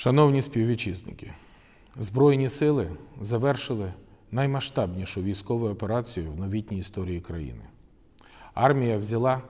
Шановні співвітчизники, Збройні сили завершили наймасштабнішу військову операцію в новітній історії країни. Армія взяла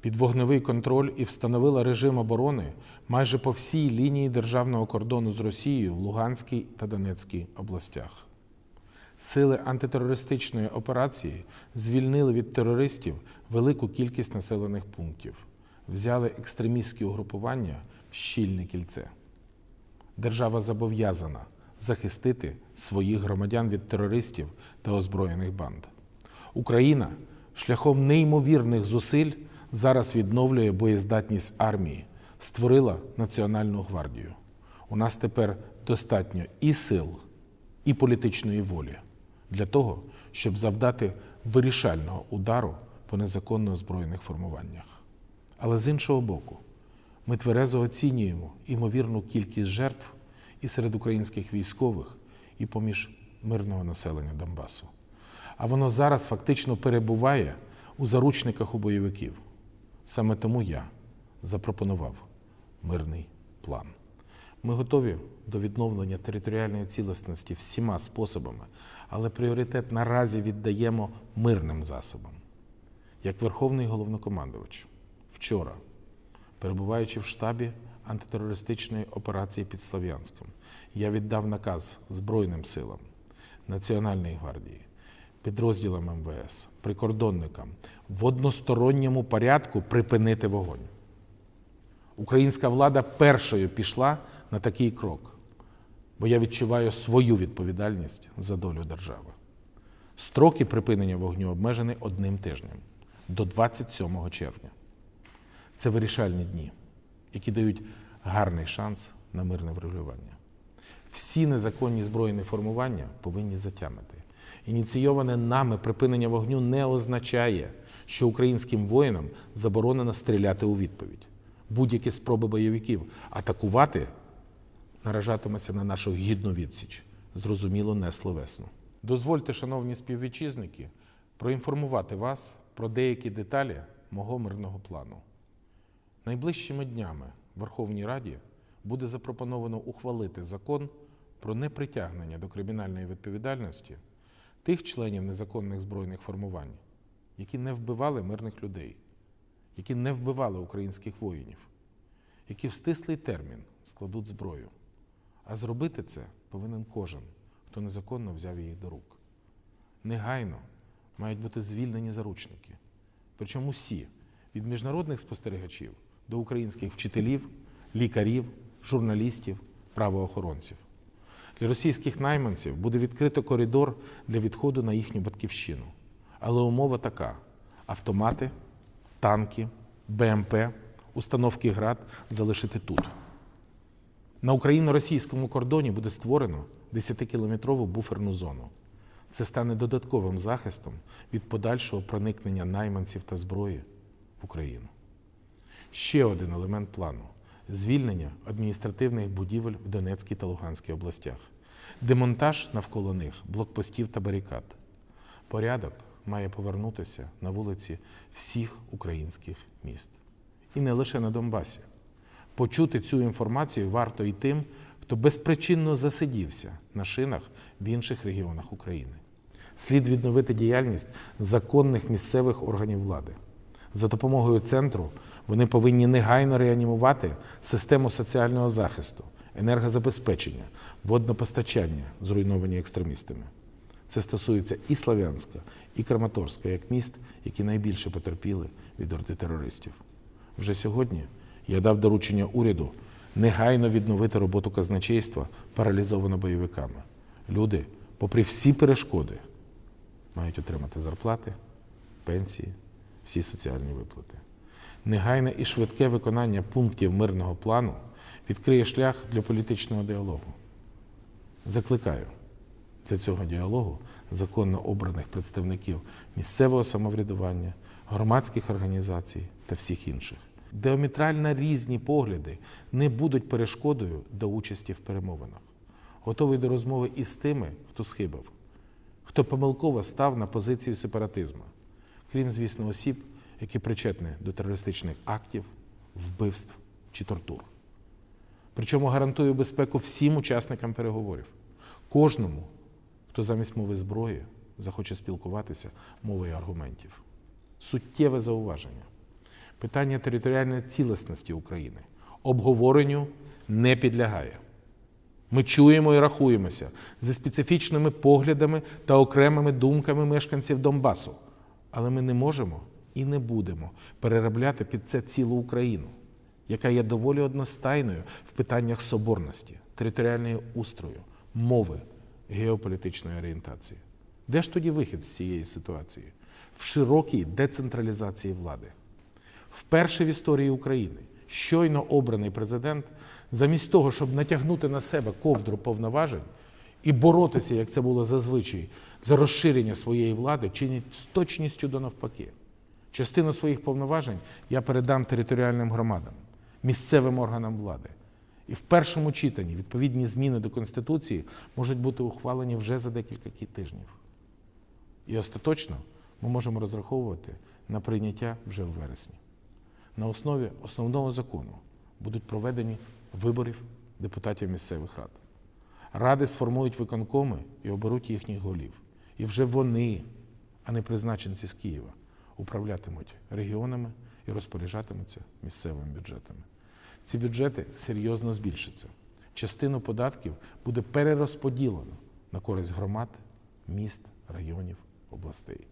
під вогневий контроль і встановила режим оборони майже по всій лінії державного кордону з Росією в Луганській та Донецькій областях. Сили антитерористичної операції звільнили від терористів велику кількість населених пунктів, взяли екстремістські угрупування в щільне кільце. Держава зобов'язана захистити своїх громадян від терористів та озброєних банд. Україна шляхом неймовірних зусиль зараз відновлює боєздатність армії, створила Національну гвардію. У нас тепер достатньо і сил, і політичної волі для того, щоб завдати вирішального удару по незаконно озброєних формуваннях. Але з іншого боку, ми тверезо оцінюємо імовірну кількість жертв і серед українських військових, і поміж мирного населення Донбасу. А воно зараз фактично перебуває у заручниках у бойовиків. Саме тому я запропонував мирний план. Ми готові до відновлення територіальної цілісності всіма способами, але пріоритет наразі віддаємо мирним засобам. Як Верховний головнокомандувач вчора, перебуваючи в штабі антитерористичної операції під Слов'янськом, я віддав наказ Збройним силам, Національної гвардії, підрозділам МВС, прикордонникам в односторонньому порядку припинити вогонь. Українська влада першою пішла на такий крок, бо я відчуваю свою відповідальність за долю держави. Строки припинення вогню обмежені одним тижнем до 27 червня. Це вирішальні дні, які дають гарний шанс на мирне врегулювання. Всі незаконні збройні формування повинні затямити. Ініційоване нами припинення вогню не означає, що українським воїнам заборонено стріляти у відповідь. Будь-які спроби бойовиків атакувати наражатимеся на нашу гідну відсіч, зрозуміло, не словесно. Дозвольте, шановні співвітчизники, проінформувати вас про деякі деталі мого мирного плану. Найближчими днями Верховній Раді буде запропоновано ухвалити закон про непритягнення до кримінальної відповідальності тих членів незаконних збройних формувань, які не вбивали мирних людей, які не вбивали українських воїнів, які в стислий термін складуть зброю. А зробити це повинен кожен, хто незаконно взяв її до рук. Негайно мають бути звільнені заручники. Причому всі від міжнародних спостерігачів до українських вчителів, лікарів, журналістів, правоохоронців. Для російських найманців буде відкрито коридор для відходу на їхню батьківщину. Але умова така: автомати, танки, БМП, установки ГРАД залишити тут. На україно-російському кордоні буде створено 10-кілометрову буферну зону. Це стане додатковим захистом від подальшого проникнення найманців та зброї в Україну. Ще один елемент плану звільнення адміністративних будівель в Донецькій та Луганській областях, демонтаж навколо них блокпостів та барикад. Порядок має повернутися на вулиці всіх українських міст. І не лише на Донбасі. Почути цю інформацію варто і тим, хто безпричинно засидівся на шинах в інших регіонах України. Слід відновити діяльність законних місцевих органів влади. За допомогою центру вони повинні негайно реанімувати систему соціального захисту, енергозабезпечення, воднопостачання, зруйновані екстремістами. Це стосується і Слав'янська, і Краматорська, як міст, які найбільше потерпіли від орди терористів. Вже сьогодні я дав доручення уряду негайно відновити роботу казначейства, паралізовано бойовиками. Люди, попри всі перешкоди, мають отримати зарплати, пенсії, всі соціальні виплати. Негайне і швидке виконання пунктів мирного плану відкриє шлях для політичного діалогу. Закликаю для цього діалогу законно обраних представників місцевого самоврядування, громадських організацій та всіх інших. Діаметрально різні погляди не будуть перешкодою до участі в перемовинах. Готовий до розмови і з тими, хто схибав, хто помилково став на позицію сепаратизму, крім, звісно, осіб, які причетні до терористичних актів, вбивств чи тортур. Причому гарантую безпеку всім учасникам переговорів, кожному, хто замість мови зброї захоче спілкуватися мовою аргументів. Суттєве зауваження. Питання територіальної цілісності України обговоренню не підлягає. Ми чуємо і рахуємося зі специфічними поглядами та окремими думками мешканців Донбасу. Але ми не можемо і не будемо переробляти під це цілу Україну, яка є доволі одностайною в питаннях соборності, територіальної устрою, мови, геополітичної орієнтації. Де ж тоді вихід з цієї ситуації? В широкій децентралізації влади. Вперше в історії України щойно обраний президент, замість того, щоб натягнути на себе ковдру повноважень і боротися, як це було зазвичай, за розширення своєї влади, чинить з точністю до навпаки. Частину своїх повноважень я передам територіальним громадам, місцевим органам влади. І в першому читанні відповідні зміни до Конституції можуть бути ухвалені вже за декілька тижнів. І остаточно ми можемо розраховувати на прийняття вже в вересні. На основі основного закону будуть проведені виборів депутатів місцевих рад. Ради сформують виконкоми і оберуть їхніх голів. І вже вони, а не призначенці з Києва, управлятимуть регіонами і розпоряджатимуться місцевими бюджетами. Ці бюджети серйозно збільшаться. Частину податків буде перерозподілено на користь громад, міст, районів, областей.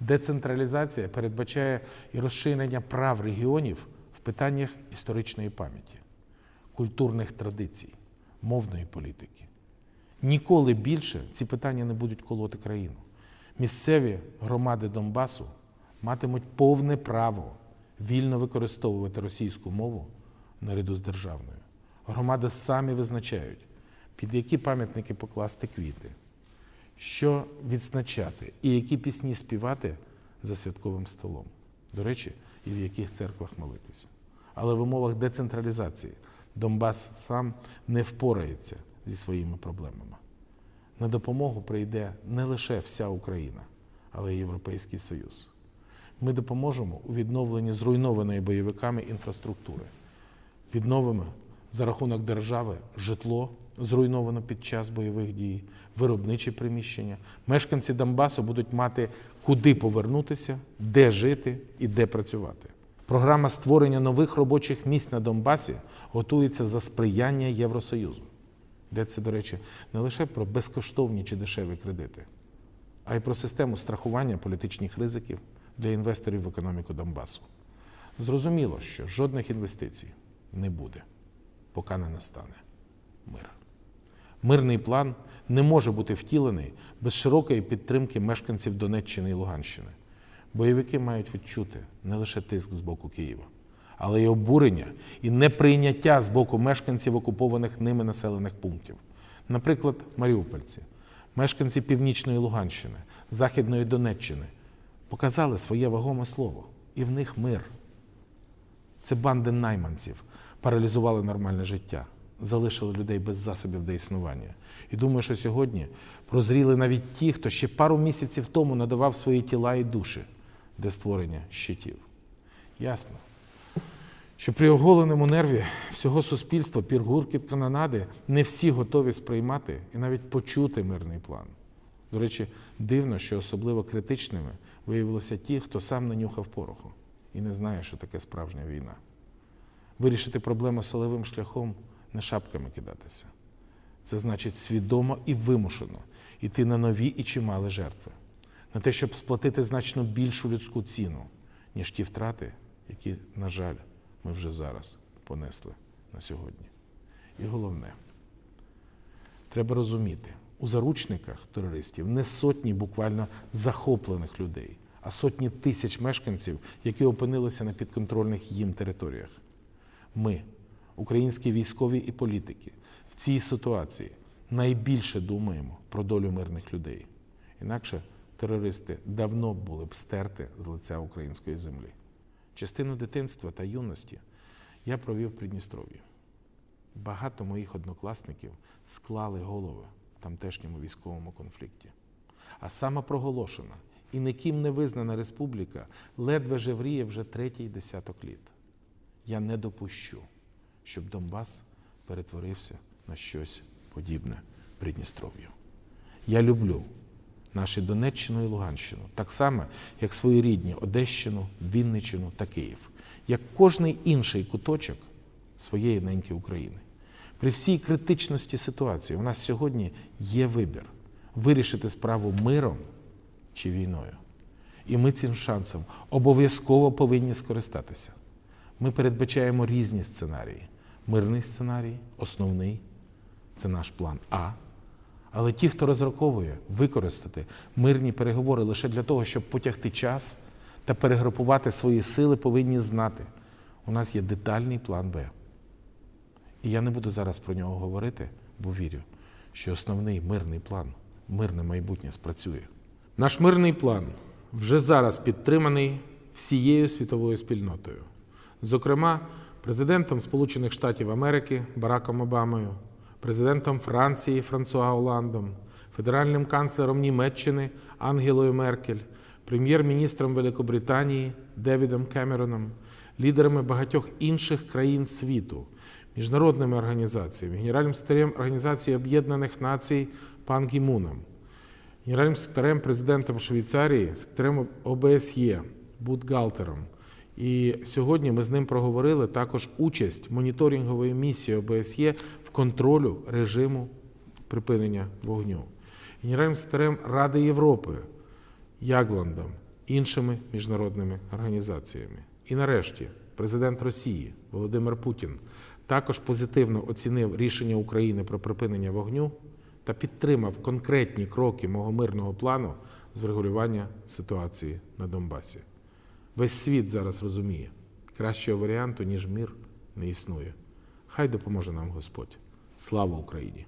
Децентралізація передбачає і розширення прав регіонів в питаннях історичної пам'яті, культурних традицій, мовної політики. Ніколи більше ці питання не будуть колоти країну. Місцеві громади Донбасу матимуть повне право вільно використовувати російську мову наряду з державною. Громади самі визначають, під які пам'ятники покласти квіти, що відзначати і які пісні співати за святковим столом. До речі, і в яких церквах молитися. Але в умовах децентралізації Донбас сам не впорається зі своїми проблемами. На допомогу прийде не лише вся Україна, але й Європейський Союз. Ми допоможемо у відновленні зруйнованої бойовиками інфраструктури, відновимо за рахунок держави житло, зруйновано під час бойових дій, виробничі приміщення. Мешканці Донбасу будуть мати куди повернутися, де жити і де працювати. Програма створення нових робочих місць на Донбасі готується за сприяння Євросоюзу. Йдеться, до речі, не лише про безкоштовні чи дешеві кредити, а й про систему страхування політичних ризиків для інвесторів в економіку Донбасу. Зрозуміло, що жодних інвестицій не буде, поки не настане мир. Мирний план не може бути втілений без широкої підтримки мешканців Донеччини і Луганщини. Бойовики мають відчути не лише тиск з боку Києва, але й обурення і неприйняття з боку мешканців окупованих ними населених пунктів. Наприклад, Маріупольці, мешканці Північної Луганщини, Західної Донеччини показали своє вагоме слово, і в них мир. Це банди найманців паралізували нормальне життя, залишили людей без засобів для існування. І думаю, що сьогодні прозріли навіть ті, хто ще пару місяців тому надавав свої тіла і душі для створення щитів. Ясно, що при оголеному нерві всього суспільства піргуркіт канонади не всі готові сприймати і навіть почути мирний план. До речі, дивно, що особливо критичними виявилися ті, хто сам нанюхав пороху і не знає, що таке справжня війна. Вирішити проблему силовим шляхом не шапками кидатися. Це значить свідомо і вимушено йти на нові і чималі жертви, на те, щоб сплатити значно більшу людську ціну, ніж ті втрати, які, на жаль, ми вже зараз понесли на сьогодні. І головне, треба розуміти, у заручниках терористів не сотні буквально захоплених людей, а сотні тисяч мешканців, які опинилися на підконтрольних їм територіях. Ми, українські військові і політики, в цій ситуації найбільше думаємо про долю мирних людей. Інакше терористи давно були б стерти з лиця української землі. Частину дитинства та юності я провів в Придністров'ї. Багато моїх однокласників склали голови тамтешньому військовому конфлікті. А самопроголошена і ніким не визнана республіка ледве жевріє вже третій десяток літ. Я не допущу, щоб Донбас перетворився на щось подібне Придністров'ю. Я люблю наші Донеччину і Луганщину, так само, як свої рідні Одещину, Вінниччину та Київ, як кожний інший куточок своєї неньки України. При всій критичності ситуації у нас сьогодні є вибір вирішити справу миром чи війною. І ми цим шансом обов'язково повинні скористатися. Ми передбачаємо різні сценарії. Мирний сценарій, основний це наш план А. Але ті, хто розраховує використати мирні переговори лише для того, щоб потягти час та перегрупувати свої сили, повинні знати, у нас є детальний план Б. І я не буду зараз про нього говорити, бо вірю, що основний мирний план, мирне майбутнє спрацює. Наш мирний план вже зараз підтриманий всією світовою спільнотою. Зокрема, президентом Сполучених Штатів Америки Бараком Обамою, президентом Франції Франсуа Оландом, федеральним канцлером Німеччини Ангелою Меркель, прем'єр-міністром Великобританії Девідом Кемероном, лідерами багатьох інших країн світу, міжнародними організаціями, генеральним секретарем Організації Об'єднаних Націй Пан Гімуном, генеральним секретарем президентом Швейцарії, секретарем ОБСЄ Будгалтером. І сьогодні ми з ним проговорили також участь моніторингової місії ОБСЄ в контролю режиму припинення вогню, генеральним секретарем Ради Європи Ягландом, іншими міжнародними організаціями. І нарешті президент Росії Володимир Путін також позитивно оцінив рішення України про припинення вогню та підтримав конкретні кроки мого мирного плану з врегулювання ситуації на Донбасі. Весь світ зараз розуміє, кращого варіанту, ніж мир, не існує. Хай допоможе нам Господь. Слава Україні!